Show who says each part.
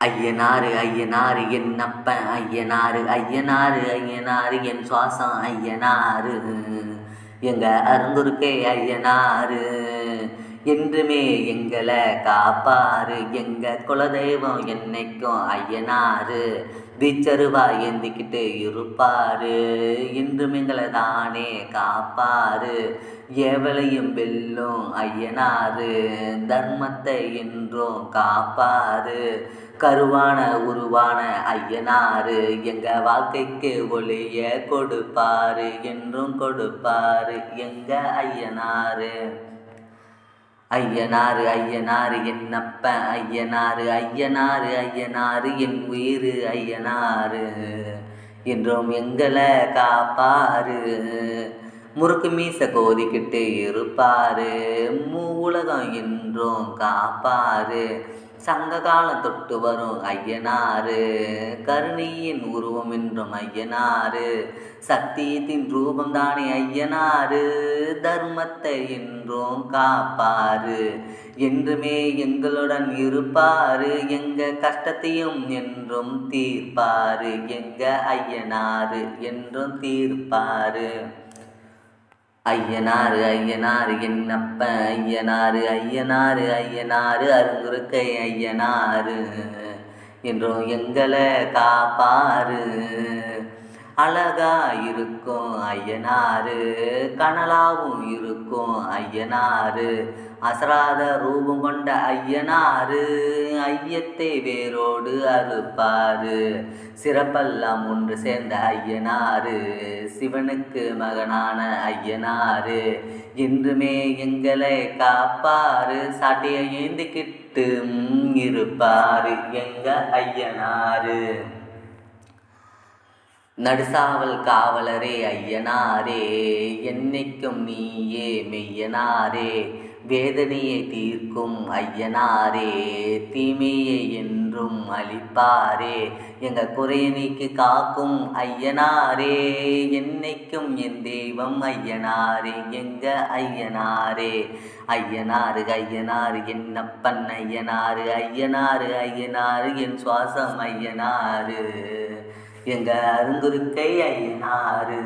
Speaker 1: ஐயனாரு ஐயனாரு என் அப்பன் ஐயனாரு ஐயனாரு ஐயனாறு என் சுவாசம் ஐயனாரு எங்க அருந்துருக்கே ஐயனாரு என்றுமே எங்களை காப்பாரு எங்க குலதெய்வம் என்னைக்கும் ஐயனாரு தீச்சருவா ஏந்திக்கிட்டு இருப்பாரு. என்றும் எங்களை தானே காப்பாரு எவளையும் வெல்லும் ஐயனாரு தர்மத்தை என்றும் காப்பாரு கருவான உருவான ஐயனாரு எங்க வாழ்க்கைக்கு ஒளிய கொடுப்பாரு. என்றும் கொடுப்பாரு எங்க ஐயனாரு ஐயனாறு ஐயனாறு என் என்னப்ப? ஐயனாறு ஐயனாறு ஐயனாரு என் உயிர் ஐயனாரு என்றும் எங்களை காப்பாரு முறுக்கு மீச கோதிக்கிட்டு இருப்பாரு. மூ உலகம் என்றும் காப்பாரு சங்க காலம் தொட்டு வரும் ஐயனாறு. கருணியின் உருவம் என்றும் ஐயனாறு. சத்தியத்தின் ரூபம் தானே ஐயனாரு தர்மத்தை என்றும் காப்பாரு என்றுமே எங்களுடன் இருப்பாரு. எங்க கஷ்டத்தையும் என்றும் தீர்ப்பாரு. எங்க ஐயனாறு என்றும் தீர்ப்பாரு. ஐயனாறு ஐயனாறு என்னப்ப ஐயனாறு ஐயனாறு ஐயனாரு அருங்குருக்கை ஐயனாறு என்றும் எங்களை காப்பாரு அழகா இருக்கும் ஐயனாரு கனலாவும் இருக்கும் ஐயனாரு அசராத ரூபம் கொண்ட ஐயனாரு ஐயத்தை வேரோடு அறுப்பாரு சிறப்பெல்லாம் ஒன்று சேர்ந்த ஐயனாரு சிவனுக்கு மகனான ஐயனாரு என்றுமே எங்களை காப்பாரு சாட்டியை ஏந்திக்கிட்டு இருப்பாரு எங்க ஐயனாரு நடுசாவல் காவலரே ஐயனாரே என்னைக்கும் நீயே மெய்யனாரே வேதனையை தீர்க்கும் ஐயனாரே தீமையை என்றும் அழிப்பாரே எங்க குறைய காக்கும் ஐயனாரே என்னைக்கும் என் தெய்வம் ஐயனாரே எங்க ஐயனாரே ஐயனாரு ஐயனாரு என்னப்பன் ஐயனாரு ஐயனாரு ஐயனாரு என் சுவாசம் ஐயனாரு எங்க அருங்குருக்கை ஐயனாரு